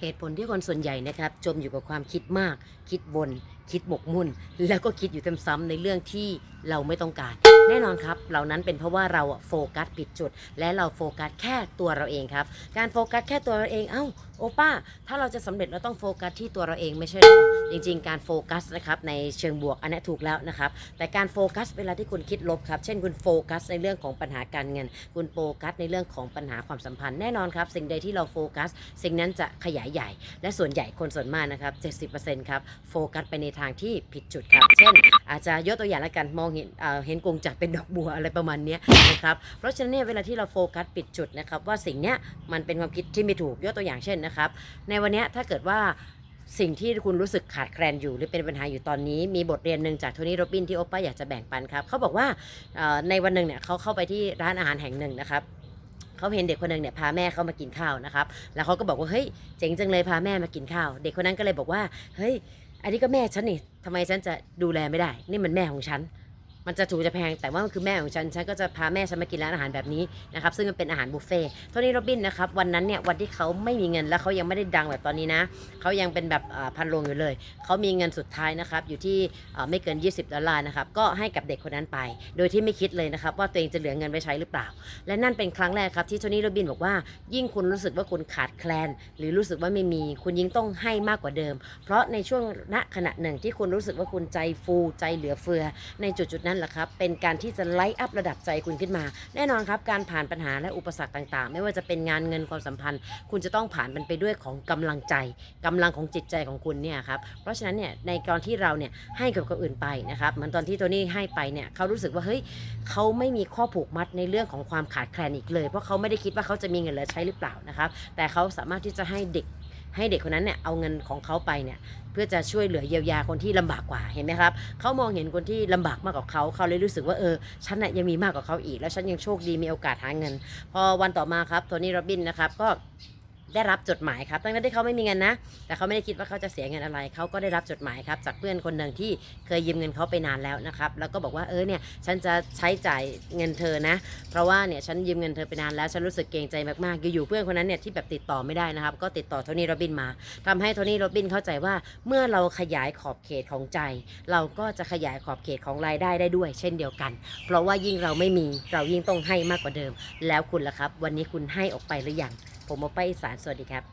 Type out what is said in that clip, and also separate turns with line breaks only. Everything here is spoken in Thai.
เหตุผลที่คนส่วนใหญ่นะครับ จมอยู่กับความคิดมาก คิดบน คิดบกมุ่น แล้วก็คิดอยู่ซ้ำๆในเรื่องที่เราไม่ต้องการ แน่นอนครับเหล่านั้นเป็นเพราะว่าเราโฟกัสผิดจุด และเราโฟกัสแค่ตัวเราเองครับ การโฟกัสแค่ตัวเราเอง เอ้าโอป้า ถ้าเราจะสำเร็จเราต้องโฟกัสที่ตัวเราเองไม่ใช่หรอจริง ๆ การโฟกัสนะครับในเชิงบวกอันนี้ถูกแล้วนะครับ แต่การโฟกัสเวลาที่คุณคิดลบครับ เช่นคุณโฟกัสในเรื่องของปัญหาการเงิน คุณโฟกัสในเรื่องของปัญหาความสัมพันธ์แน่นอนครับ สิ่งใดที่เราโฟกัส สิ่งนั้นจะขยายใหญ่ และส่วนใหญ่คนส่วนมากนะครับ70%ครับโฟกัสไปในทางที่ผิดจุดครับ เช่น อาจจะยกตัวอย่างละกันมองเห็นเห็นกงจักเป็นดอกบัวอะไรประมาณนี้นะครับเพราะฉะนั้นเนี่ยเวลาที่เราโฟกัสปิดจุดนะครับว่าสิ่งเนี้ยมันเป็นความคิดที่ไม่ถูกยกตัวอย่างเช่นนะครับ ในวันนี้ถ้าเกิดว่าสิ่งที่คุณรู้สึกขาดแคลนอยู่หรือเป็นปัญหาอยู่ตอนนี้ มีบทเรียนหนึ่งจากโทนี่โรบินที่โอป้าอยากจะแบ่งปันครับเขาบอกว่าในวันหนึ่งเนี่ยเขาเข้าไปที่ร้านอาหารแห่งหนึ่งนะครับเขาเห็นเด็กคนหนึ่งเนี่ยพาแม่เขามากินข้าวนะครับ แล้วเขาก็บอกว่าเฮ้ยเจ๋งจังเลยพาแม่มากินข้าว เด็กคนนั้นก็เลยบอกว่าเฮ้ย อันนี้ก็แม่ฉันนี่ทำไมฉันจะดูแลไม่ได้ นี่มันแม่ของฉัน มันจะถูกจะแพงแต่ว่ามันคือแม่ของฉันฉันก็จะพาแม่ฉันมากินร้านอาหารแบบนี้นะครับซึ่งมันเป็นอาหารบุฟเฟ่ต์โทนี่โรบินนะครับวันนั้นเนี่ยวันที่เขาไม่มีเงินแล้วเขายังไม่ได้ดังแบบตอนนี้นะเขายังเป็นแบบพันโรงอยู่เลย เขามีเงินสุดท้ายนะครับอยู่ที่ไม่เกิน 20ดอลลาร์นะครับก็ให้กับเด็กคนนั้นไป โดยที่ไม่คิดเลยนะครับว่าตัวเองจะเหลือเงินไว้ใช้หรือเปล่า และนั่นเป็นครั้งแรกครับที่โทนี่โรบินบอกว่ายิ่งคุณรู้สึกว่าคุณขาดแคลน หรือรู้สึกว่าไม่มี คุณยิ่งต้องให้มากกว่าเดิม เพราะในช่วงณขณะหนึ่งที่คุณรู้สึกว่าคุณใจฟูใจเหลือเฟือ ในจุดจุดนั้นแหละครับ เป็นการที่จะไลท์อัพระดับใจคุณขึ้นมา แน่นอนครับ การผ่านปัญหาและอุปสรรคต่างๆ ไม่ว่าจะเป็นงานเงินความสัมพันธ์ คุณจะต้องผ่านมันไปด้วยของกำลังใจกำลังของจิตใจของคุณเนี่ยครับ เพราะฉะนั้นเนี่ยในตอนที่เราเนี่ยให้กับคนอื่นไปนะครับ เหมือนตอนที่โทนี่ให้ไปเนี่ยเขารู้สึกว่าเฮ้ยเขาไม่มีข้อผูกมัดในเรื่องของความขาดแคลนอีกเลย เพราะเขาไม่ได้คิดว่าเขาจะมีเงินเหลือใช้หรือเปล่านะครับ แต่เขาสามารถที่จะให้เด็ก ให้เด็กคนนั้นเนี่ยเอาเงินของเขาไปเนี่ยเพื่อจะช่วยเหลือเยียวยาคนที่ลำบากกว่าเห็นไหมครับเขามองเห็นคนที่ลำบากมากกว่าเขาเขาเลยรู้สึกว่าเออฉันน่ยยังมีมากกว่าเขาอีก แล้วฉันยังโชคดีมีโอกาสหาเงิน พอวันต่อมาครับโทนี่โรบินนะครับก็ ได้รับจดหมายครับตั้งแต่ที่เขาไม่มีเงินนะ แต่เขาไม่ได้คิดว่าเขาจะเสียเงินอะไร เขาก็ได้รับจดหมายครับจากเพื่อนคนหนึ่งที่เคยยืมเงินเขาไปนานแล้วนะครับ แล้วก็บอกว่าเออเนี่ยฉันจะใช้จ่ายเงินเธอนะ เพราะว่าเนี่ยฉันยืมเงินเธอไปนานแล้วฉันรู้สึกเกรงใจมากๆ อยู่ๆเพื่อนคนนั้นเนี่ยที่แบบติดต่อไม่ได้นะครับ ก็ติดต่อโทนี่โรบินมาทำให้โทนี่โรบินเข้าใจว่าเมื่อเราขยายขอบเขตของใจ เราก็จะขยายขอบเขตของรายได้ได้ด้วย เช่นเดียวกัน เพราะว่ายิ่งเราไม่มีเรายิ่งต้องให้มากกว่าเดิม แล้วคุณล่ะครับ วันนี้คุณให้ออกไปหรือยัง ผมโอป้าอีสานสวัสดีครับ